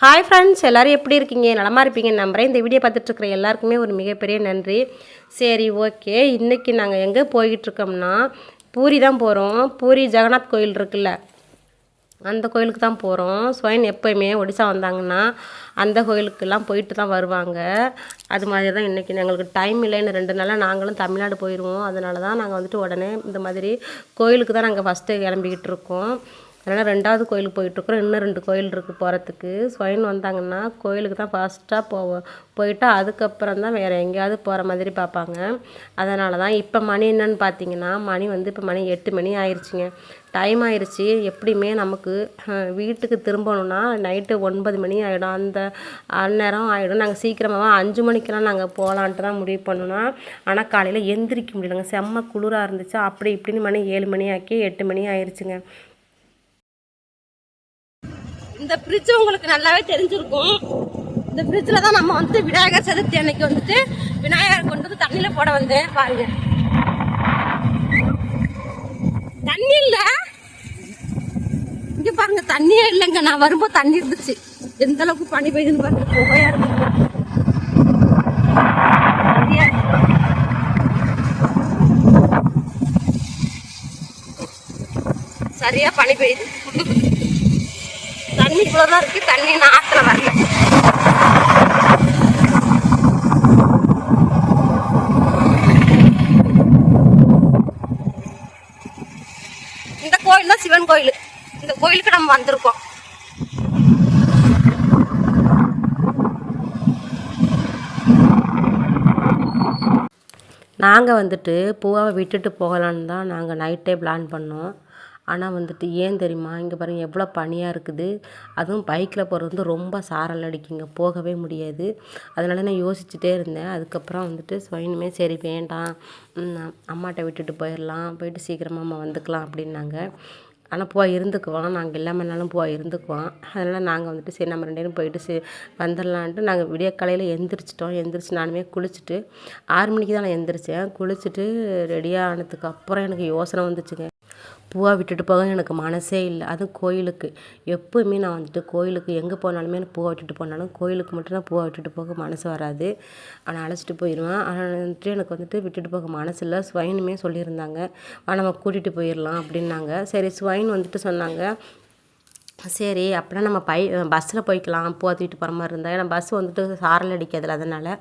Hi friends எல்லோரும் எப்படி இருக்கீங்க? நலமாக இருப்பீங்க நம்புகிறேன் இந்த வீடியோ பார்த்துட்ருக்குற எல்லாருக்குமே ஒரு மிகப்பெரிய நன்றி. சரி ஓகே. இன்றைக்கி நாங்கள் எங்கே போய்கிட்டுருக்கோம்னா பூரி தான் போகிறோம் பூரி ஜெகநாத் கோயில் இருக்குல்ல அந்த கோயிலுக்கு தான் போகிறோம் ஸ்வயன் எப்போயுமே ஒடிசா வந்தாங்கன்னா அந்த கோயிலுக்கெல்லாம் போயிட்டு தான் வருவாங்க. அது மாதிரி தான் இன்றைக்கி எங்களுக்கு டைம் இல்லைன்னு ரெண்டு நாளாக நாங்களும் தமிழ்நாடு போயிடுவோம் அதனால தான் நாங்கள் வந்துட்டு உடனே இந்த மாதிரி கோயிலுக்கு தான் நாங்கள் ஃபஸ்ட்டு கிளம்பிக்கிட்டு இருக்கோம் அதனால் ரெண்டாவது கோயிலுக்கு போயிட்டுருக்குறோம். இன்னும் ரெண்டு கோயில் இருக்குது போகிறதுக்கு ஸ்வைன் வந்தாங்கன்னா கோயிலுக்கு தான் ஃபர்ஸ்ட்டாக போவோம் போயிட்டு அதுக்கப்புறம் தான் வேறு எங்கேயாவது போகிற மாதிரி பார்ப்பாங்க அதனால தான் இப்போ மணி என்னன்னு பார்த்தீங்கன்னா மணி வந்து இப்போ மணி எட்டு மணி ஆயிடுச்சுங்க டைம் ஆயிடுச்சு எப்படியுமே நமக்கு வீட்டுக்கு திரும்பணும்னா நைட்டு ஒன்பது மணி ஆகிடும் அந்த அந்நேரம் ஆகிடும் நாங்கள் சீக்கிரமாக அஞ்சு மணிக்கெல்லாம் நாங்கள் போகலான்ட்டு தான் முடிவு பண்ணோன்னா ஆனால் காலையில் எந்திரிக்க முடியலங்க. செம்ம குளிராக இருந்துச்சு. அப்படி இப்படின்னு மணி ஏழு மணி ஆக்கி எட்டு மணி ஆயிடுச்சுங்க இந்த ஃப்ரிட்ஜ் உங்களுக்கு நல்லாவே தெரிஞ்சிருக்கும். இந்த ஃப்ரிட்ஜில் தான் நம்ம வந்து விநாயகர் சதுர்த்தி அன்னைக்கு வந்துட்டு விநாயகர் கொண்டு வந்து தண்ணியில் போட வந்தேன். பாருங்க. தண்ணி இல்லை. இங்கே பாருங்க தண்ணியே இல்லைங்க. நான் வரும்போது தண்ணி இருந்துச்சு. எந்த அளவுக்கு பனி பெய்யுதுன்னு பாருங்க. புகையா இருக்கு. சரியா இருக்கு. சரியா பனி பெய்யுது. தண்ணி இவ்வளோதான் இருக்கு தண்ணி நான் ஆற்றுல வரல. இந்த கோயில் தான் சிவன் கோயில். இந்த கோயிலுக்கு நம்ம வந்திருக்கோம். நாங்கள் வந்துட்டு பூவாவை விட்டுட்டு போகலான்னு தான் நாங்கள் நைட்டே பிளான் பண்ணோம். ஆனால் வந்துட்டு ஏன் தெரியுமா? இங்கே பாருங்கள் எவ்வளோ பனியாக இருக்குது. அதுவும் பைக்கில் போகிறது வந்து ரொம்ப சாரல் அடிக்குங்க. போகவே முடியாது. அதனால நான் யோசிச்சுட்டே இருந்தேன். அதுக்கப்புறம் வந்துட்டு ஸ்வயனுமே சரி வேண்டாம். அம்மாட்ட விட்டுட்டு போயிடலாம். போயிட்டு சீக்கிரமாக அம்மா வந்துக்கலாம் அப்படின்னாங்க. ஆனால் பூவா இருந்துக்குவான். நாங்கள் இல்லாமல்னாலும் போய் இருந்துக்குவான். அதனால் நாங்கள் வந்துட்டு சரி நம்ம ரெண்டு பேரும் போயிட்டு சரி வந்துடலான்ட்டு நாங்கள் விடிய காலையில் எந்திரிச்சிட்டோம். எந்திரிச்சு நானுமே குளிச்சுட்டு ஆறு மணிக்கு தான் நான் எந்திரிச்சேன். குளிச்சுட்டு ரெடியாக ஆனதுக்கு அப்புறம் எனக்கு யோசனை வந்துச்சுங்க. பூவாக விட்டுட்டு போக எனக்கு மனசே இல்லை. அதுவும் கோயிலுக்கு. எப்போவுமே நான் வந்துட்டு கோயிலுக்கு எங்கே போனாலுமே எனக்கு பூவை விட்டுட்டு போனாலும் கோயிலுக்கு மட்டும் நான் பூவை விட்டுட்டு போக மனசு வராது. ஆனால் அழைச்சிட்டு போயிடுவேன் ஆனால் வந்துட்டு எனக்கு வந்துட்டு விட்டுட்டு போக மனசு இல்லை. ஸ்வைனுமே சொல்லியிருந்தாங்க. ஆனால் நம்ம கூட்டிகிட்டு போயிடலாம் அப்படின்னாங்க. சரி ஸ்வைன் வந்துட்டு சொன்னாங்க. சரி அப்படின்னா நம்ம பை பஸ்ஸில் போய்க்கலாம் போத்திட்டு தூக்கிட்டு போகிற மாதிரி இருந்தால் ஏன்னா பஸ் வந்துட்டு சாரல் அடிக்கிறதுல அதனால்.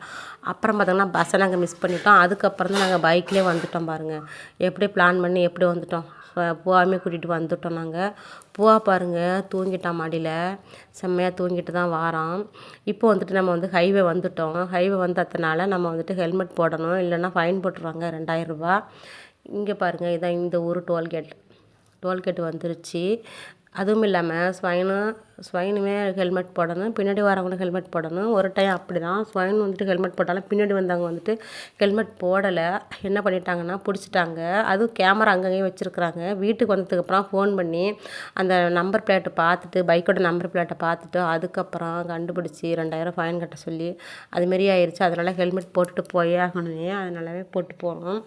அப்புறம் பார்த்தோம்னா பஸ்ஸை நாங்கள் மிஸ் பண்ணிட்டோம். அதுக்கப்புறம் தான் நாங்கள் பைக்லேயே வந்துட்டோம் பாருங்கள் எப்படி பிளான் பண்ணி எப்படி வந்துட்டோம்? பூவாமே கூட்டிகிட்டு வந்துட்டோம் நாங்கள் பூவா பாருங்கள் தூங்கிட்டான் மாடியில். செம்மையாக தூங்கிட்டு தான் வாரோம். இப்போ வந்துட்டு நம்ம வந்து ஹைவே வந்துட்டோம். ஹைவே வந்ததுனால நம்ம வந்துட்டு ஹெல்மெட் போடணும். இல்லைன்னா ஃபைன் போட்டுருவாங்க ரெண்டாயிரம் ரூபா. இங்கே பாருங்கள் இதான் இந்த ஊர் டோல்கேட் டோல்கேட் வந்துருச்சு. அதுவும் இல்லாமல் ஸ்வைனும் ஸ்வைனுமே ஹெல்மெட் போடணும். பின்னாடி வரவங்களும் ஹெல்மெட் போடணும். ஒரு டைம் அப்படி தான் ஸ்வைன் வந்துட்டு ஹெல்மெட் போட்டாலும் பின்னாடி வந்தவங்க வந்துட்டு ஹெல்மெட் போடலை. என்ன பண்ணிட்டாங்கன்னா பிடிச்சிட்டாங்க. அதுவும் கேமரா அங்கங்கேயும் வச்சுருக்குறாங்க. வீட்டுக்கு வந்ததுக்கப்புறம் ஃபோன் பண்ணி அந்த நம்பர் பிளேட்டை பார்த்துட்டு பைக்கோட நம்பர் பிளேட்டை பார்த்துட்டு அதுக்கப்புறம் கண்டுபிடிச்சி ரெண்டாயிரம் ஃபைன் கட்ட சொல்லி அதுமாரி ஆயிடுச்சு அதனால் ஹெல்மெட் போட்டுட்டு போயே ஆகணுமே அதனாலவே போட்டு போகணும்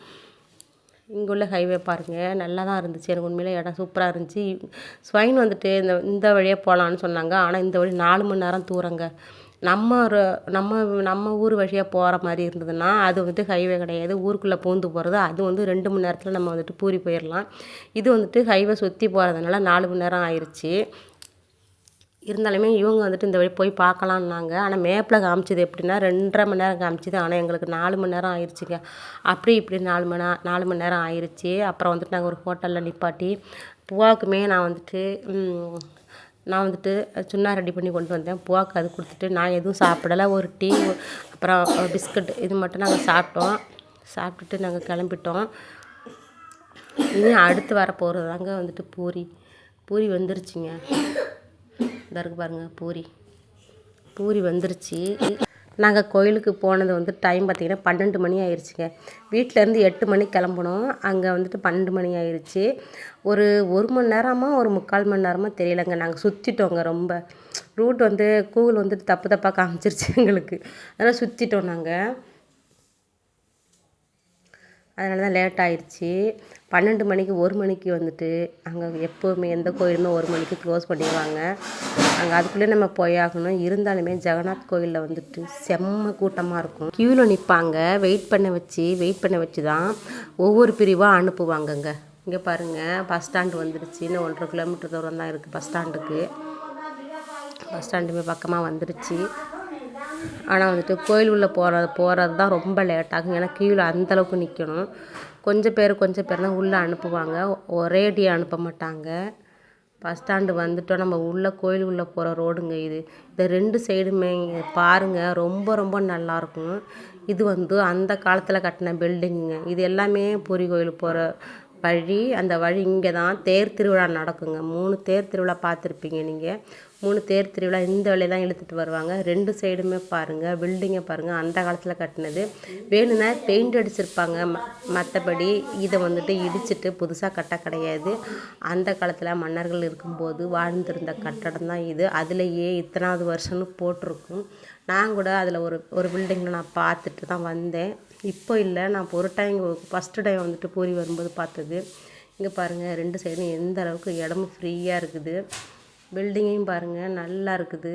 இங்கே உள்ள ஹைவே பாருங்கள் நல்லா தான் இருந்துச்சு. எனக்கு உண்மையிலே இடம் சூப்பராக இருந்துச்சு. ஸ்வைன் வந்துட்டு இந்த இந்த வழியாக போகலான்னு சொன்னாங்க. ஆனால் இந்த வழி நாலு மணி நேரம் தூரங்க. நம்ம ஒரு நம்ம நம்ம ஊர் வழியாக போகிற மாதிரி இருந்ததுன்னா அது வந்துட்டு ஹைவே கிடையாது. ஊருக்குள்ளே பூந்து போகிறது அது வந்து ரெண்டு மணி நேரத்தில் நம்ம வந்துட்டு பூரி போயிடலாம் இது வந்துட்டு ஹைவே சுற்றி போகிறதுனால நாலு மணி நேரம் ஆயிடுச்சு இருந்தாலுமே இவங்க வந்துட்டு இந்த வழி போய் பார்க்கலான்னாங்க. ஆனால் மேப்பில் காமிச்சது எப்படின்னா ரெண்டரை மணி நேரம் காமிச்சிது. ஆனால் எங்களுக்கு நாலு மணி நேரம் ஆயிடுச்சுங்க அப்படி இப்படி நாலு மணி நே- நாலு மணி நேரம் ஆயிடுச்சு அப்புறம் வந்துட்டு நாங்கள் ஒரு ஹோட்டலில் நிப்பாட்டி புவாவுக்குமே நான் வந்துட்டு நான் வந்துட்டு சுண்ணா ரெடி பண்ணி கொண்டு வந்தேன். புவாக்கு அது கொடுத்துட்டு நான் எதுவும் சாப்பிடலை. ஒரு டீ அப்புறம் பிஸ்கட் இது மட்டும் நாங்கள் சாப்பிட்டோம். சாப்பிட்டுட்டு நாங்கள் கிளம்பிட்டோம். இனி அடுத்து வர போகிறது தாங்க வந்துட்டு பூரி. பூரி வந்துருச்சுங்க. இந்த இருக்கு பாருங்கள் பூரி. பூரி வந்துருச்சு. நாங்கள் கோயிலுக்கு போனது வந்து டைம் பார்த்திங்கன்னா பன்னெண்டு மணி ஆயிடுச்சுங்க வீட்டிலேருந்து எட்டு மணிக்கு கிளம்புனோம். அங்கே வந்துட்டு பன்னெண்டு மணி ஆயிடுச்சு ஒரு ஒரு மணி நேரமாக ஒரு முக்கால் மணி நேரமாக தெரியலங்க. நாங்கள் சுற்றிட்டோங்க ரொம்ப. ரூட் வந்து கூகுள் வந்துட்டு தப்பு தப்பாக காமிச்சிருச்சு எங்களுக்கு. அதனால் சுற்றிட்டோம் நாங்கள் அதனால தான் லேட் ஆயிடுச்சு பன்னெண்டு மணிக்கு ஒரு மணிக்கு வந்துட்டு அங்கே எப்போவுமே எந்த கோயிலுமே ஒரு மணிக்கு க்ளோஸ் பண்ணிடுவாங்க. அங்கே அதுக்குள்ளே நம்ம போயாகணும் இருந்தாலுமே ஜெகநாத் கோயிலில் வந்துட்டு செம்ம கூட்டமாக இருக்கும். க்யூவில் நிற்பாங்க வெயிட் பண்ண வச்சு வெயிட் பண்ண வச்சு தான் ஒவ்வொரு பிரிவாக அனுப்புவாங்கங்க. இங்கே பாருங்கள் பஸ் ஸ்டாண்டு வந்துடுச்சு இன்னும் ஒன்றரை கிலோமீட்டர் தூரம் தான் இருக்குது பஸ் ஸ்டாண்டுக்கு பஸ் ஸ்டாண்டுமே பக்கமாக வந்துடுச்சு ஆனால் வந்துட்டு கோயில் உள்ளே போகிறது போகிறது தான் ரொம்ப லேட்டாகும் ஏன்னா க்யூவில் அந்தளவுக்கு நிற்கணும். கொஞ்சம் பேர் கொஞ்சம் பேர் தான் உள்ளே அனுப்புவாங்க. ஒரேடி அனுப்ப மாட்டாங்க. பஸ் ஸ்டாண்டு வந்துட்டோம். நம்ம உள்ளே கோயில் உள்ளே போகிற ரோடுங்க இது. இந்த ரெண்டு சைடுமே பாருங்கள் பாருங்க. ரொம்ப ரொம்ப நல்லாயிருக்கும் இது வந்து அந்த காலத்தில் கட்டின பில்டிங்குங்க இது எல்லாமே பூரி கோயில் போகிற வழி அந்த வழி இங்கே தான் தேர் திருவிழா நடக்குங்க. மூணு தேர் திருவிழா பார்த்துருப்பீங்க நீங்கள் மூணு தேர் திருவிழா இந்த வழியை தான் இழுத்துட்டு வருவாங்க. ரெண்டு சைடுமே பாருங்கள் பில்டிங்கை பாருங்கள் அந்த காலத்தில் கட்டினது. வேணும்னா பெயிண்ட் அடிச்சிருப்பாங்க. ம மற்றபடி இதை வந்துட்டு இடிச்சிட்டு புதுசாக கட்ட கிடையாது. அந்த காலத்தில் மன்னர்கள் இருக்கும்போது வாழ்ந்திருந்த கட்டடம் தான் இது. அதுலேயே இத்தனாவது வருஷம்னு போட்டிருக்கும். நான் கூட அதில் ஒரு ஒரு பில்டிங்கில் நான் பார்த்துட்டு தான் வந்தேன். இப்போ இல்லை. நான் ஒரு டைம் ஃபஸ்ட்டு டைம் வந்துட்டு பூரி வரும்போது பார்த்தது. இங்கே பாருங்கள் ரெண்டு சைடும் எந்த அளவுக்கு இடமும் ஃப்ரீயாக இருக்குது. பில்டிங்கையும் பாருங்கள் நல்லா இருக்குது.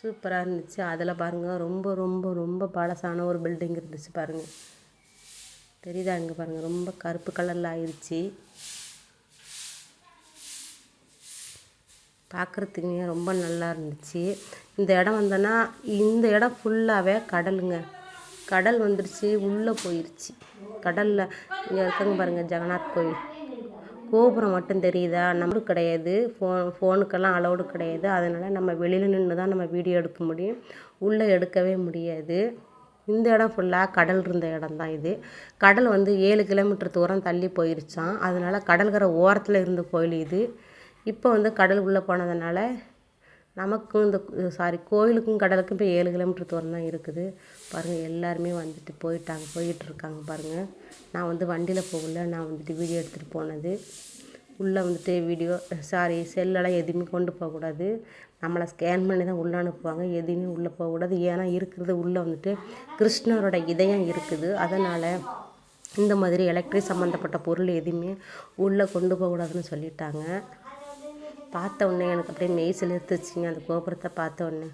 சூப்பராக இருந்துச்சு. அதில் பாருங்கள் ரொம்ப ரொம்ப ரொம்ப பழசான ஒரு பில்டிங் இருந்துச்சு பாருங்கள் தெரியுதா இங்கே பாருங்கள் ரொம்ப கருப்பு கலரில் ஆயிடுச்சு பார்க்குறதுக்குங்க ரொம்ப நல்லா இருந்துச்சு. இந்த இடம் வந்தோன்னா இந்த இடம் ஃபுல்லாகவே கடலுங்க. கடல் வந்துருச்சு உள்ளே போயிருச்சு. கடலில் இங்கே இருக்காங்க பாருங்கள் ஜெகநாத் கோயில். கோபுரம் மட்டும் தெரியுதா? நம்மளுக்கு கிடையாது. ஃபோன் ஃபோனுக்கெல்லாம் அலௌடு கிடையாது. அதனால் நம்ம வெளியில் நின்று தான் நம்ம வீடியோ எடுக்க முடியும். உள்ளே எடுக்கவே முடியாது. இந்த இடம் ஃபுல்லாக கடல் இருந்த இடம் தான் இது. கடல் வந்து ஏழு கிலோமீட்டர் தூரம் தள்ளி போயிருச்சான் அதனால் கடல்கரை ஓரத்தில் இருந்த கோயில் இது. இப்போ வந்து கடல் உள்ளே போனதுனால நமக்கும் இந்த சாரி கோயிலுக்கும் கடலுக்கும் இப்போ ஏழு கிலோமீட்டர் தூரம் தான் இருக்குது. பாருங்கள் எல்லாருமே வந்துட்டு போயிட்டாங்க போயிட்டுருக்காங்க பாருங்கள் நான் வந்து வண்டியில் போகல நான் வந்துட்டு வீடியோ எடுத்துகிட்டு போனது. உள்ளே வந்துட்டு வீடியோ சாரி செல்லெல்லாம் எதுவுமே கொண்டு போகக்கூடாது நம்மளை ஸ்கேன் பண்ணி தான் உள்ளே அனுப்புவாங்க எதுவுமே உள்ளே போகக்கூடாது ஏன்னா இருக்கிறது உள்ளே வந்துட்டு கிருஷ்ணரோட இதயம் இருக்குது. அதனால் இந்த மாதிரி எலக்ட்ரிக் சம்மந்தப்பட்ட பொருள் எதுவுமே உள்ளே கொண்டு போகக்கூடாதுன்னு சொல்லிட்டாங்க. பார்த்த உடனே எனக்கு அப்படியே மெய் சிலிர்த்துச்சுங்க அந்த கோபுரத்தை பார்த்த உடனே.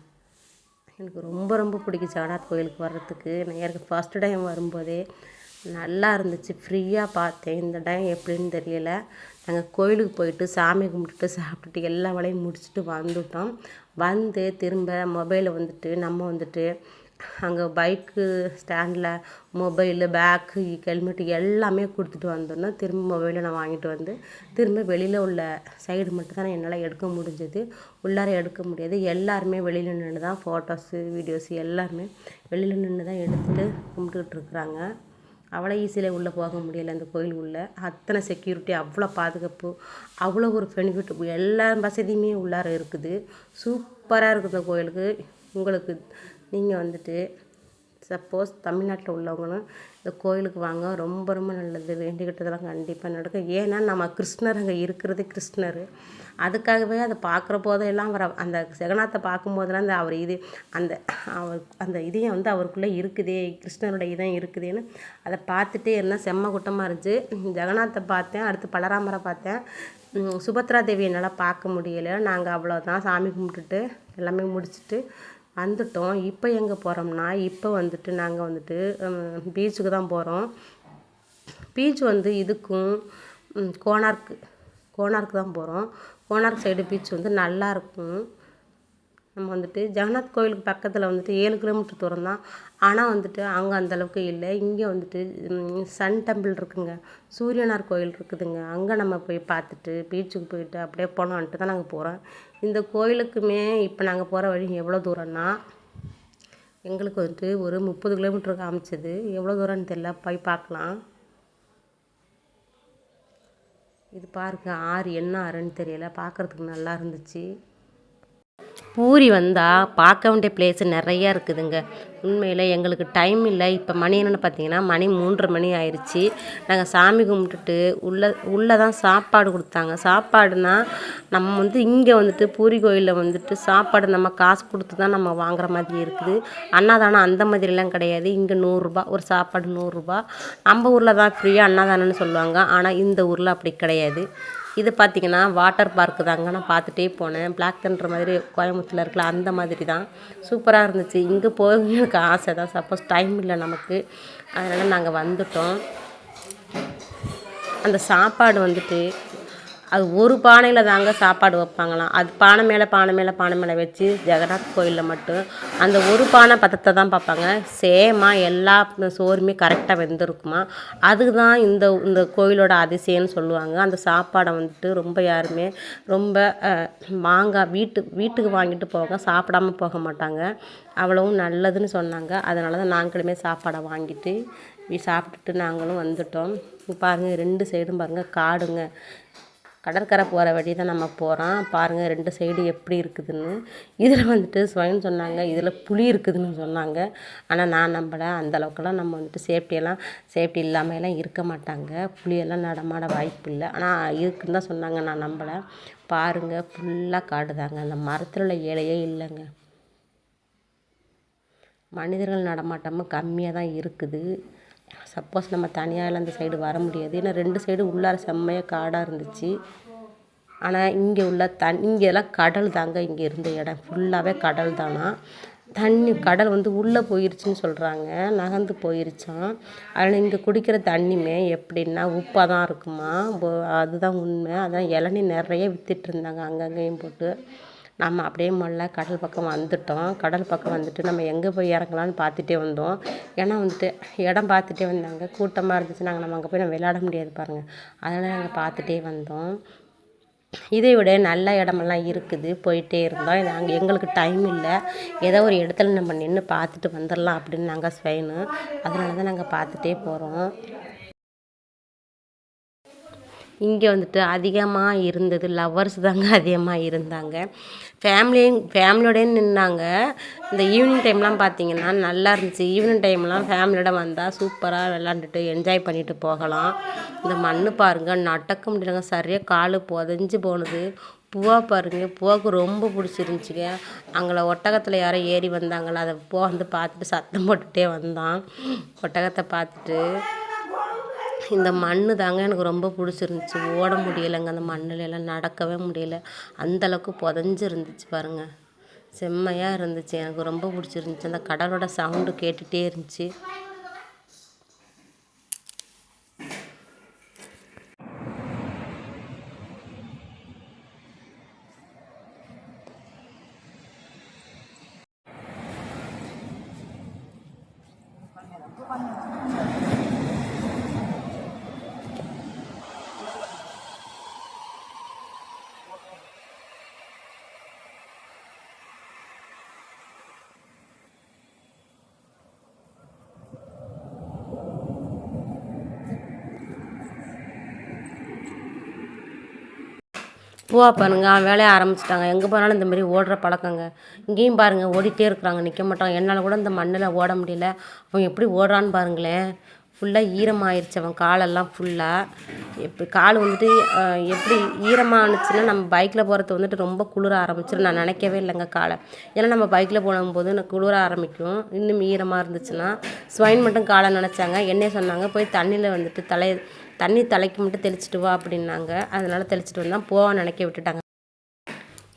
எனக்கு ரொம்ப ரொம்ப பிடிக்கும் ஜெகநாத் கோயிலுக்கு வர்றதுக்கு. நான் எனக்கு ஃபஸ்ட்டு டைம் வரும்போதே நல்லா இருந்துச்சு. ஃப்ரீயாக பார்த்தேன். இந்த டைம் எப்படின்னு தெரியல. நாங்கள் கோயிலுக்கு போயிட்டு சாமி கும்பிட்டுட்டு சாப்பிட்டுட்டு எல்லா வேலையும் முடிச்சுட்டு வந்துட்டோம். வந்து திரும்ப மொபைலை வந்துட்டு நம்ம வந்துட்டு அங்கே பைக்கு ஸ்டாண்டில் மொபைலு பேக்கு ஹெல்மெட்டு எல்லாமே கொடுத்துட்டு வந்தோன்னா திரும்ப மொபைலை நான் வாங்கிட்டு வந்து திரும்ப வெளியில் உள்ள சைடு மட்டும்தான் என்னால் எடுக்க முடிஞ்சது. உள்ளார எடுக்க முடியாது. எல்லாருமே வெளியில் நின்று தான் ஃபோட்டோஸு வீடியோஸு எல்லாருமே வெளியில் நின்று தான் எடுத்துகிட்டு கும்பிட்டுக்கிட்டு இருக்கிறாங்க. அவ்வளோ ஈஸியில் உள்ளே போக முடியலை அந்த கோயில் உள்ளே. அத்தனை செக்யூரிட்டி அவ்வளோ பாதுகாப்பு அவ்வளோ ஒரு பெனிஃபிட் எல்லா வசதியுமே உள்ளார இருக்குது. சூப்பராக இருக்குது இந்த கோயிலுக்கு. உங்களுக்கு நீங்கள் வந்துட்டு சப்போஸ் தமிழ்நாட்டில் உள்ளவங்களும் இந்த கோயிலுக்கு வாங்க ரொம்ப ரொம்ப நல்லது வேண்டிக்கிட்டதெல்லாம் கண்டிப்பாக நடக்கும். ஏன்னா நம்ம கிருஷ்ணர் அங்கே இருக்கிறது கிருஷ்ணர். அதுக்காகவே அதை பார்க்குற போதெல்லாம் அவர் அந்த ஜெகநாத்தை பார்க்கும்போதெல்லாம் அந்த அவர் இது அந்த அவர் அந்த இதையும் வந்து அவருக்குள்ளே இருக்குதே கிருஷ்ணரோட இதயம் இருக்குதேன்னு அதை பார்த்துட்டே இருந்தால் செம்ம கூட்டமாக இருந்துச்சு. ஜெகநாத்தை பார்த்தேன் அடுத்து பலராமரை பார்த்தேன். சுபத்ரா தேவி என்னால் பார்க்க முடியலை. நாங்கள் அவ்வளோதான் சாமி கும்பிட்டுட்டு எல்லாமே முடிச்சுட்டு வந்துட்டோம். இப்போ எங்கே போகிறோம்னா இப்போ வந்துட்டு நாங்கள் வந்துட்டு பீச்சுக்கு தான் போகிறோம் பீச் வந்து இதுக்கும் ம், கோனார்க்கு கோனார்க்கு தான் போகிறோம் கோனார்க் சைடு பீச் வந்து நல்லா இருக்கும். நம்ம வந்துட்டு ஜெகநாத் கோயிலுக்கு பக்கத்தில் வந்துட்டு ஏழு கிலோமீட்டர் தூரம் தான். ஆனால் வந்துட்டு அங்கே அந்தளவுக்கு இல்லை. இங்கே வந்துட்டு சன் டெம்பிள் இருக்குங்க. சூரியனார் கோயில் இருக்குதுங்க. அங்கே நம்ம போய் பார்த்துட்டு பீச்சுக்கு போயிட்டு அப்படியே போனோன்ட்டு தான் நாங்கள் போகிறோம் இந்த கோயிலுக்குமே இப்போ நாங்கள் போகிற வழி எவ்வளோ தூரம்னா எங்களுக்கு வந்துட்டு ஒரு முப்பது கிலோமீட்டர் காமிச்சது. எவ்வளோ தூரம்னு தெரியல. போய் பார்க்கலாம். இது பாருங்கள் ஆறு என்ன ஆறுன்னு தெரியல. பார்க்குறதுக்கு நல்லா இருந்துச்சு. பூரி வந்தால் பார்க்க வேண்டிய பிளேஸ் நிறையா இருக்குதுங்க. உண்மையில் எங்களுக்கு டைம் இல்லை. இப்போ மணி என்னென்னு பார்த்தீங்கன்னா மணி மூன்றரை மணி ஆயிடுச்சு நாங்கள் சாமி கும்பிட்டுட்டு உள்ளே உள்ளே தான் சாப்பாடு கொடுத்தாங்க. சாப்பாடுனா நம்ம வந்து இங்கே வந்துட்டு பூரி கோயிலில் வந்துட்டு சாப்பாடு நம்ம காசு கொடுத்து தான் நம்ம வாங்குற மாதிரி இருக்குது. அன்னதானம் அந்த மாதிரிலாம் கிடையாது. இங்கே நூறுரூபா ஒரு சாப்பாடு நூறுரூபா நம்ம ஊரில் தான் ஃப்ரீயாக அன்னதானம்னு சொல்லுவாங்க. ஆனால் இந்த ஊரில் அப்படி கிடையாது. இது பார்த்தீங்கன்னா வாட்டர் பார்க்கு தாங்க நான் பார்த்துட்டே போனேன். பிளாக் தண்டர் மாதிரி கோயம்புத்தூரில் இருக்கல அந்த மாதிரி தான் சூப்பராக இருந்துச்சு. இங்கே போய் எனக்கு ஆசை தான். சப்போஸ் டைம் இல்லை நமக்கு. அதனால் நாங்கள் வந்துட்டோம். அந்த சாப்பாடு வந்துட்டு அது ஒரு பானையில் தாங்க சாப்பாடு வைப்பாங்களாம். அது பானை மேலே பானை மேலே பானை மேலே வச்சு ஜெகநாத் கோயிலில் மட்டும் அந்த ஒரு பானை பதத்தை தான் பார்ப்பாங்க. சேமாக எல்லா சோறுமே கரெக்டாக வெந்திருக்குமா? அதுக்கு தான் இந்த இந்த கோயிலோட அதிசயம்னு சொல்லுவாங்க. அந்த சாப்பாடை வந்துட்டு ரொம்ப யாருமே ரொம்ப மாங்காய் வீட்டு வீட்டுக்கு வாங்கிட்டு போவாங்க. சாப்பிடாம போக மாட்டாங்க. அவ்வளவும் நல்லதுன்னு சொன்னாங்க. அதனால தான் நாங்களுமே சாப்பாடை வாங்கிட்டு சாப்பிட்டுட்டு நாங்களும் வந்துட்டோம். பாருங்கள் ரெண்டு சைடும் பாருங்கள் காடுங்க. கடற்கரை போகிற வழி தான் நம்ம போகிறோம் பாருங்கள் ரெண்டு சைடு எப்படி இருக்குதுன்னு. இதில் வந்துட்டு ஸ்வயம் சொன்னாங்க இதில் புலி இருக்குதுன்னு சொன்னாங்க. ஆனால் நான் நம்பலை. அந்தளவுக்குலாம் நம்ம வந்துட்டு சேஃப்டியெல்லாம் சேஃப்டி இல்லாமல் எல்லாம் இருக்க மாட்டாங்க. புலியெல்லாம் நடமாட வாய்ப்பு இல்லை. ஆனால் இருக்குன்னு தான் சொன்னாங்க. நான் நம்பலை. பாருங்கள் ஃபுல்லாக காடுதாங்க. அந்த மரத்தில் உள்ள இலையே இல்லைங்க. மனிதர்கள் நடமாட்டமும் கம்மியாக தான் இருக்குது. சப்போஸ் நம்ம தனியாக அந்த சைடு வர முடியாது. ஏன்னா ரெண்டு சைடு உள்ளார செம்மையாக காடாக இருந்துச்சு. ஆனால் இங்கே உள்ள தண் இங்கெல்லாம் கடல் தாங்க இங்கே இருந்த இடம். ஃபுல்லாகவே கடல் தானா? தண்ணி கடல் வந்து உள்ளே போயிருச்சுன்னு சொல்கிறாங்க நகர்ந்து போயிருச்சான் அதில் இங்கே குடிக்கிற தண்ணியுமே எப்படின்னா உப்பாக தான் இருக்குமா? போ- அதுதான் உண்மை. அதான் இளநீ நிறைய விற்றுட்டு இருந்தாங்க அங்கங்கேயும் போட்டு. நம்ம அப்படியே முதல்ல கடல் பக்கம் வந்துட்டோம். கடல் பக்கம் வந்துட்டு நம்ம எங்கே போய் இறங்கலான்னு பார்த்துட்டே வந்தோம். ஏன்னா வந்துட்டு இடம் பார்த்துட்டே வந்தாங்க. கூட்டமாக இருந்துச்சு. நாங்கள் நம்ம அங்கே போய் நம்ம விளையாட முடியாது பாருங்கள் அதனால் நாங்கள் பார்த்துட்டே வந்தோம். இதை விட நல்ல இடமெல்லாம் இருக்குது. போயிட்டே இருந்தோம். நாங்கள் எங்களுக்கு டைம் இல்லை. ஏதோ ஒரு இடத்துல நம்ம நின்று பார்த்துட்டு வந்துடலாம் அப்படின்னு நாங்கள் ஸ்வைனு. அதனால தான் நாங்கள் பார்த்துட்டே போகிறோம் இங்கே வந்துட்டு அதிகமாக இருந்தது. லவ்வர்ஸ் தாங்க அதிகமாக இருந்தாங்க. ஃபேமிலியும் ஃபேமிலியோடய நின்னாங்க. இந்த ஈவினிங் டைம்லாம் பார்த்தீங்கன்னா நல்லா இருந்துச்சு. ஈவினிங் டைம்லாம் ஃபேமிலியோட வந்தால் சூப்பராக விளாண்டுட்டு என்ஜாய் பண்ணிட்டு போகலாம். இந்த மண் பாருங்க நடக்க முடியலங்க. சரியாக கால் புதஞ்சு போனது. பூவா பாருங்க பூவாக்கு ரொம்ப பிடிச்சிருந்துச்சிங்க. அங்கே ஒட்டகத்தில் யாரோ ஏறி வந்தாங்களா அதை பூ வந்து பார்த்துட்டு சத்தம் போட்டுகிட்டே வந்தான். ஒட்டகத்தை பார்த்துட்டு இந்த மண் தாங்க எனக்கு ரொம்ப பிடிச்சிருந்துச்சி. ஓட முடியலைங்க. அந்த மண்ணுல எல்லாம் நடக்கவே முடியல. அந்தளவுக்கு புதஞ்சிருந்துச்சு பாருங்கள் இருந்துச்சு பாருங்க. செம்மையாக இருந்துச்சு. எனக்கு ரொம்ப பிடிச்சிருந்துச்சி. அந்த கடலோட சவுண்டு கேட்டுகிட்டே இருந்துச்சு. பூவா பாருங்க அவன் வேலையை ஆரம்பிச்சிட்டாங்க. எங்கே போனாலும் இந்த மாதிரி ஓடுற பழக்கங்க. இங்கேயும் பாருங்கள் ஓடிட்டே இருக்கிறாங்க நிற்க மாட்டாங்க. என்னால் கூட இந்த மண்ணில் ஓட முடியல. அவன் எப்படி ஓடுறான்னு பாருங்களேன் ஃபுல்லாக ஈரமாயிருச்சு அவன் காலெல்லாம் ஃபுல்லாக எப்படி கால் வந்துட்டு எப்படி ஈரமானுச்சுன்னா நம்ம பைக்கில் போகிறது வந்துட்டு ரொம்ப குளிர ஆரம்பிச்சிடும் நான் நினைக்கவே இல்லைங்க காலை. ஏன்னா நம்ம பைக்கில் போகும்போது குளிர ஆரம்பிக்கும். இன்னும் ஈரமாக இருந்துச்சுன்னா ஸ்வைன் மட்டும் காலை நினச்சாங்க. என்னைய சொன்னாங்க போய் தண்ணியில் வந்துட்டு தலை தண்ணி தலைக்கு மட்டும் தெளிச்சிட்டு வா அப்படின்னாங்க. அதனால தெளிச்சிட்டு வந்தால் போக நினைக்க விட்டுட்டாங்க.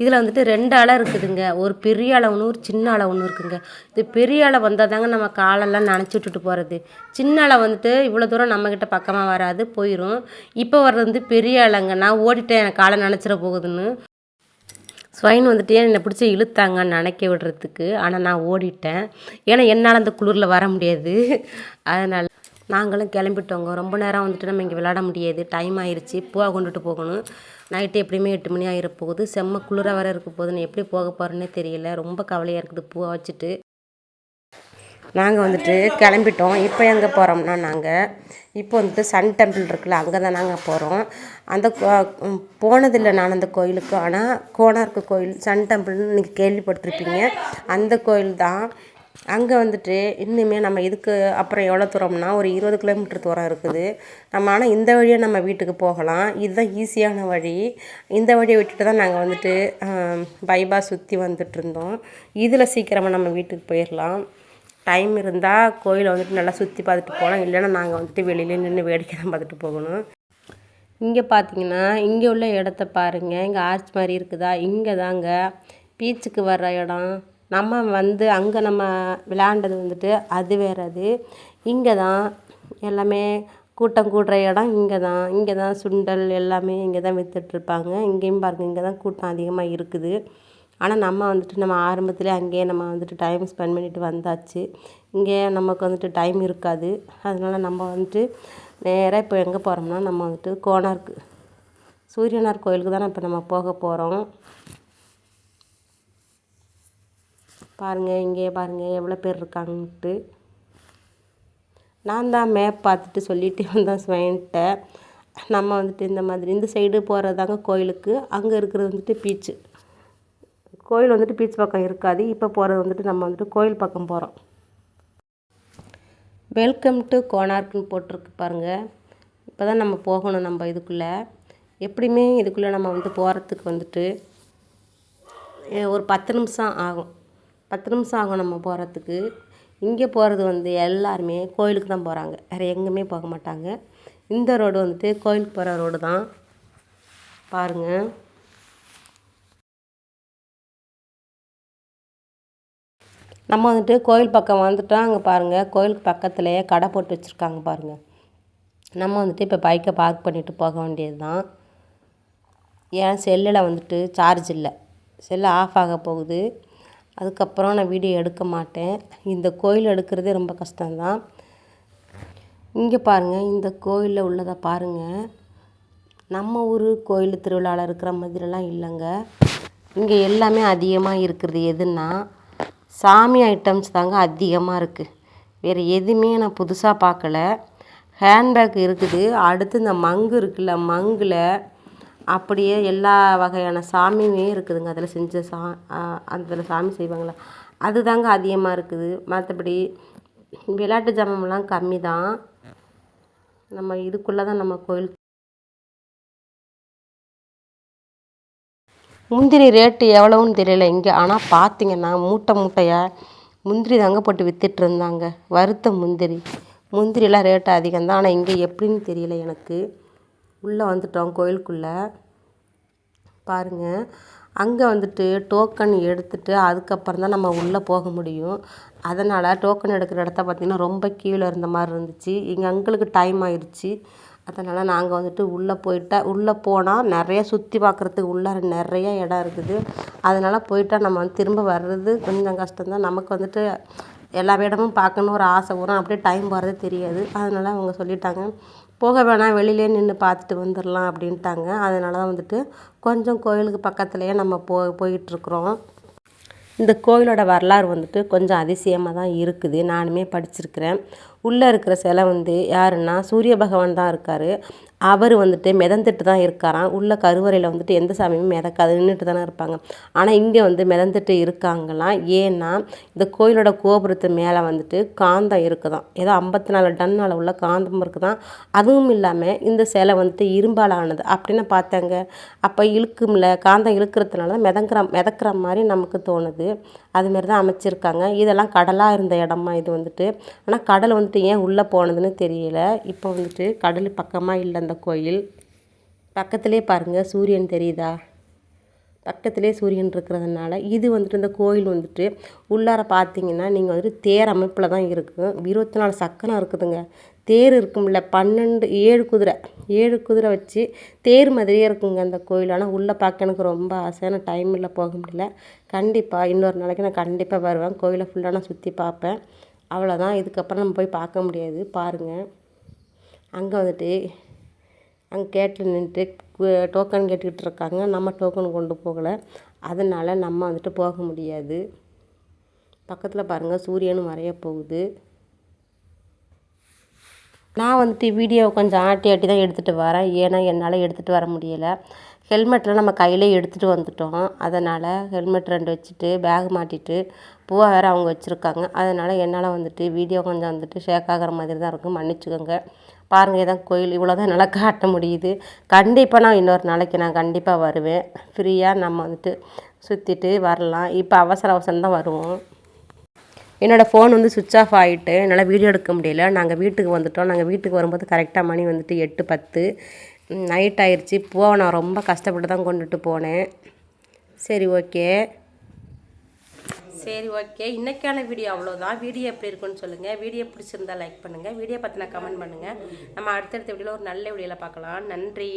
இதில் வந்துட்டு ரெண்டு அலை இருக்குதுங்க. ஒரு பெரிய அலை ஒன்று ஒரு சின்ன அலை ஒன்று இருக்குங்க. இது பெரிய அலை வந்தால் தாங்க நம்ம காலெல்லாம் நினச்சி விட்டுட்டு போகிறது சின்ன அலை வந்துட்டு இவ்வளோ தூரம் நம்மக்கிட்ட பக்கமாக வராது போயிடும் இப்போ வர்றது வந்து பெரிய அலைங்க. நான் ஓடிட்டேன் எனக்கு காலை நினச்சிட போகுதுன்னு. ஸ்வைன் வந்துட்டு என்னை பிடிச்சி இழுத்தாங்க நினைக்க விடுறதுக்கு. ஆனால் நான் ஓடிட்டேன். ஏன்னா என்னால் அந்த குளிரில் வர முடியாது. அதனால் நாங்களும் கிளம்பிட்டோங்க. ரொம்ப நேரம் வந்துட்டு நம்ம இங்கே விளையாட முடியாது. டைம் ஆயிடுச்சு பூவா கொண்டுட்டு போகணும். நைட்டு எப்படியுமே எட்டு மணி ஆகிற போகுது. செம்ம குளிர வர இருக்க போகுதுன்னு எப்படி போக போகிறேன்னே தெரியல. ரொம்ப கவலையாக இருக்குது பூவை வச்சுட்டு. நாங்கள் வந்துட்டு கிளம்பிட்டோம். இப்போ எங்கே போகிறோம்னா நாங்கள் இப்போ வந்துட்டு சன் டெம்பிள் இருக்குல்ல அங்கே தான் நாங்கள் போகிறோம் அந்த கோ- போனதில்லை நான் அந்த கோயிலுக்கு. ஆனால் கோனார்க்கு கோயில் சன் டெம்பிள்னு நீங்கள் கேள்விப்பட்டிருப்பீங்க. அந்த கோயில் தான் அங்கே வந்துட்டு இன்னுமே நம்ம இதுக்கு அப்புறம் எவ்வளோ தூரம்னா ஒரு இருபது கிலோமீட்டர் தூரம் இருக்குது. நம்ம ஆனால் இந்த வழியாக நம்ம வீட்டுக்கு போகலாம். இதுதான் ஈஸியான வழி. இந்த வழியை விட்டுட்டு தான் நாங்கள் வந்துட்டு பைபாஸ் சுற்றி வந்துட்டுருந்தோம் இதில் சீக்கிரமாக நம்ம வீட்டுக்கு போயிடலாம் டைம் இருந்தால் கோயிலை வந்துட்டு நல்லா சுற்றி பார்த்துட்டு போகலாம். இல்லைன்னா நாங்கள் வந்துட்டு வெளியில நின்று வேடிக்கை தான் பார்த்துட்டு போகணும். இங்கே பார்த்தீங்கன்னா இங்கே உள்ள இடத்த பாருங்கள் இங்கே ஆர்ச் மாதிரி இருக்குதா? இங்கே தாங்க பீச்சுக்கு வர்ற இடம். நம்ம வந்து அங்கே நம்ம விளையாண்டது வந்துட்டு அது வேறு அது. இங்கே தான் எல்லாமே கூட்டம் கூடுற இடம் இங்கே தான். இங்கே தான் சுண்டல் எல்லாமே இங்கே தான் விற்றுட்ருப்பாங்க இங்கேயும் பாருங்க இங்கே தான் கூட்டம் அதிகமாக இருக்குது. ஆனால் நம்ம வந்துட்டு நம்ம ஆரம்பத்திலே அங்கேயே நம்ம வந்துட்டு டைம் ஸ்பெண்ட் பண்ணிவிட்டு வந்தாச்சு. இங்கே நமக்கு வந்துட்டு டைம் இருக்காது. அதனால் நம்ம வந்துட்டு நேராக இப்போ எங்கே போகிறோம்னா நம்ம வந்துட்டு கோனார்க்கு சூரியனார் கோயிலுக்கு தான் இப்போ நம்ம போக போகிறோம் பாருங்கள் இங்கே பாருங்கள் எவ்வளோ பேர் இருக்காங்கன்ட்டு. நான் தான் மேப் பார்த்துட்டு சொல்லிட்டு வந்தேன் ஸ்வைன்ட்ட நம்ம வந்துட்டு இந்த மாதிரி இந்த சைடு போகிறதாங்க கோயிலுக்கு. அங்கே இருக்கிறது வந்துட்டு பீச்சு. கோயில் வந்துட்டு பீச் பக்கம் இருக்காது. இப்போ போகிறது வந்துட்டு நம்ம வந்துட்டு கோயில் பக்கம் போகிறோம் வெல்கம் டு கோனார்க்குன்னு போட்டிருக்கு பாருங்கள் இப்போ தான் நம்ம போகணும் நம்ம இதுக்குள்ளே. எப்படியுமே இதுக்குள்ளே நம்ம வந்து போகிறதுக்கு வந்துட்டு ஒரு பத்து நிமிஷம் ஆகும். பத்து நிமிஷம் ஆகும் நம்ம போகிறதுக்கு இங்கே போகிறது வந்து எல்லாருமே கோயிலுக்கு தான் போகிறாங்க வேறு எங்கேயுமே போக மாட்டாங்க. இந்த ரோடு வந்துட்டு கோயிலுக்கு போகிற ரோடு தான். பாருங்கள் நம்ம வந்துட்டு கோயில் பக்கம் வந்துட்டோம் அங்கே பாருங்கள் கோயிலுக்கு பக்கத்துலேயே கடை போட்டு வச்சுருக்காங்க பாருங்கள் நம்ம வந்துட்டு இப்போ பைக்கை பார்க் பண்ணிவிட்டு போக வேண்டியது தான் ஏன்? செல்லில் வந்துட்டு சார்ஜ் இல்லை. செல்லு ஆஃப் ஆக போகுது. அதுக்கப்புறம் நான் வீடியோ எடுக்க மாட்டேன். இந்த கோயில் எடுக்கிறதே ரொம்ப கஷ்டம்தான். இங்கே பாருங்கள் இந்த கோயிலில் உள்ளதை பாருங்கள் நம்ம ஊர் கோயில் திருவிழாவில் இருக்கிற மாதிரிலாம் இல்லைங்க. இங்கே எல்லாமே அதிகமாக இருக்கிறது எதுன்னா சாமி ஐட்டம்ஸ் தாங்க அதிகமாக இருக்குது வேறு எதுவுமே நான் புதுசாக பார்க்கல. ஹேண்ட்பேக் இருக்குது. அடுத்து இந்த மங்கு இருக்குல்ல மங்கில் அப்படியே எல்லா வகையான சாமியுமே இருக்குதுங்க. அதில் செஞ்ச சா அதில் சாமி செய்வாங்களா? அதுதாங்க அதிகமாக இருக்குது. மற்றபடி விளையாட்டு ஜாமான்லாம் கம்மி தான். நம்ம இதுக்குள்ளே தான் நம்ம கோயில் முந்திரி ரேட்டு எவ்வளோன்னு தெரியல இங்கே. ஆனால் பார்த்தீங்கன்னா மூட்டை மூட்டையாக முந்திரி தாங்க போட்டு வித்துட்டு இருந்தாங்க. வறுத்த முந்திரி. முந்திரிலாம் ரேட்டு அதிகம்தான் ஆனால் இங்கே எப்படின்னு தெரியல எனக்கு. உள்ளே வந்துட்டோம் கோயிலுக்குள்ளே. பாருங்கள் அங்கே வந்துட்டு டோக்கன் எடுத்துட்டு அதுக்கப்புறம் தான் நம்ம உள்ளே போக முடியும். அதனால் டோக்கன் எடுக்கிற இடத்த பார்த்திங்கன்னா ரொம்ப கீழே இருந்த மாதிரி இருந்துச்சு. எங்கள் அங்கிளுக்கு டைம் ஆயிடுச்சு அதனால் நாங்கள் வந்துட்டு உள்ளே போயிட்டால் உள்ளே போனால் நிறைய சுற்றி பார்க்குறதுக்கு உள்ளார நிறைய இடம் இருக்குது. அதனால் போயிட்டால் நம்ம வந்து திரும்ப வர்றது கொஞ்சம் கஷ்டம்தான் நமக்கு வந்துட்டு எல்லா இடமும் பார்க்கணும் ஒரு ஆசை வரும். அப்படியே டைம் போகிறதே தெரியாது. அதனால் அவங்க சொல்லிட்டாங்க. போக வேணாம் வெளியிலே நின்று பார்த்துட்டு வந்துடலாம் அப்படின்ட்டாங்க. அதனால தான் வந்துட்டு கொஞ்சம் கோயிலுக்கு பக்கத்துலேயே நம்ம போ போயிட்டுருக்குறோம். இந்த கோயிலோட வரலாறு வந்துட்டு கொஞ்சம் அதிசயமாக தான் இருக்குது. நானுமே படிச்சிருக்கிறேன். உள்ளே இருக்கிற சிலை வந்து யாருன்னா சூரிய பகவான் தான் இருக்கார். அவர் வந்துட்டு மிதந்துட்டு தான் இருக்காராம். உள்ள கருவறையில் வந்துட்டு எந்த சாமியும் மிதக்காது. நின்றுட்டு தானே இருப்பாங்க. ஆனால் இங்கே வந்து மிதந்துட்டு இருக்காங்களாம். ஏன்னா இந்த கோயிலோட கோபுரத்து மேலே வந்துட்டு காந்தம் இருக்குதான் ஏதோ ஐம்பத்தி நாலு டன்னால் உள்ள காந்தம் இருக்குதான் அதுவும் இல்லாமல் இந்த சிலை வந்துட்டு இரும்பால் ஆனது அப்படின்னு பார்த்தாங்க. அப்போ இழுக்கும்ல காந்தம் இழுக்கிறதுனால தான் மிதக்கிற மாதிரி நமக்கு தோணுது. அதுமாரி தான் அமைச்சிருக்காங்க. இதெல்லாம் கடலாக இருந்த இடமா இது வந்துட்டு. ஆனால் கடல் வந்துட்டு ஏன் உள்ளே போனதுன்னு தெரியல. இப்போ வந்துட்டு கடல் பக்கமாக இல்லை அந்த கோயில். பக்கத்திலே பாருங்கள் சூரியன் தெரியுதா? பக்கத்திலே சூரியன் இருக்கிறதுனால இது வந்துட்டு இந்த கோயில் வந்துட்டு உள்ளார பார்த்தீங்கன்னா நீங்கள் வந்துட்டு தேர் அமைப்பில் தான் இருக்கும் இருபத்தி நாலு சக்கரம் இருக்குதுங்க. தேர் இருக்கும்ல பன்னெண்டு ஏழு குதிரை. ஏழு குதிரை வச்சு தேர் மாதிரியே இருக்குங்க அந்த கோயில். ஆனால் உள்ளே பார்க்க எனக்கு ரொம்ப ஆசையான டைம் இல்லை போக முடியல. கண்டிப்பாக இன்னொரு நாளைக்கு நான் கண்டிப்பாக வருவேன். கோயிலை ஃபுல்லாக நான் சுற்றி பார்ப்பேன் அவ்வளோதான் இதுக்கப்புறம் நம்ம போய் பார்க்க முடியாது. பாருங்கள் அங்கே வந்துட்டு அங்கே கேட்டில் நின்றுட்டு டோக்கன் கேட்டுக்கிட்டு இருக்காங்க நம்ம டோக்கன் கொண்டு போகலை. அதனால் நம்ம வந்துட்டு போக முடியாது. பக்கத்தில் பாருங்கள் சூரியனும் மறைய போகுது. நான் வந்துட்டு வீடியோவை கொஞ்சம் ஆட்டி ஆட்டி தான் எடுத்துகிட்டு வரேன். ஏன்னா என்னால் எடுத்துகிட்டு வர முடியலை. ஹெல்மெட்டில் நம்ம கையிலே எடுத்துகிட்டு வந்துட்டோம். அதனால் ஹெல்மெட் ரெண்டு வச்சுட்டு பேக் மாட்டிட்டு பூவை வேறு அவங்க வச்சுருக்காங்க. அதனால் என்னால் வந்துட்டு வீடியோ கொஞ்சம் வந்துட்டு ஷேக் ஆகிற மாதிரி தான் இருக்கும் மன்னிச்சுக்கோங்க. பாருங்கள் இதான் கோயில். இவ்வளோ தான் என்னால் காட்ட முடியுது. கண்டிப்பாக நான் இன்னொரு நாளைக்கு நான் கண்டிப்பாக வருவேன். ஃப்ரீயாக நம்ம வந்துட்டு சுற்றிட்டு வரலாம். இப்போ அவசர அவசரம் தான் வருவோம். என்னோடய ஃபோன் வந்து சுவிட்ச் ஆஃப் ஆகிட்டு என்னால் வீடியோ எடுக்க முடியல. நாங்கள் வீட்டுக்கு வந்துட்டோம். நாங்கள் வீட்டுக்கு வரும்போது கரெக்டாக மணி வந்துட்டு எட்டு பத்து. நைட் ஆயிடுச்சு பூவை நான் ரொம்ப கஷ்டப்பட்டு தான் கொண்டுட்டு போனேன். சரி ஓகே சரி ஓகே இன்றைக்கான வீடியோ அவ்வளோதான் வீடியோ எப்படி இருக்குன்னு சொல்லுங்கள் வீடியோ பிடிச்சிருந்தா லைக் பண்ணுங்கள் வீடியோ பற்றின கமெண்ட் பண்ணுங்கள் நம்ம அடுத்தடுத்த வீடியோவில் ஒரு நல்ல வீடியோவில் பார்க்கலாம். நன்றி.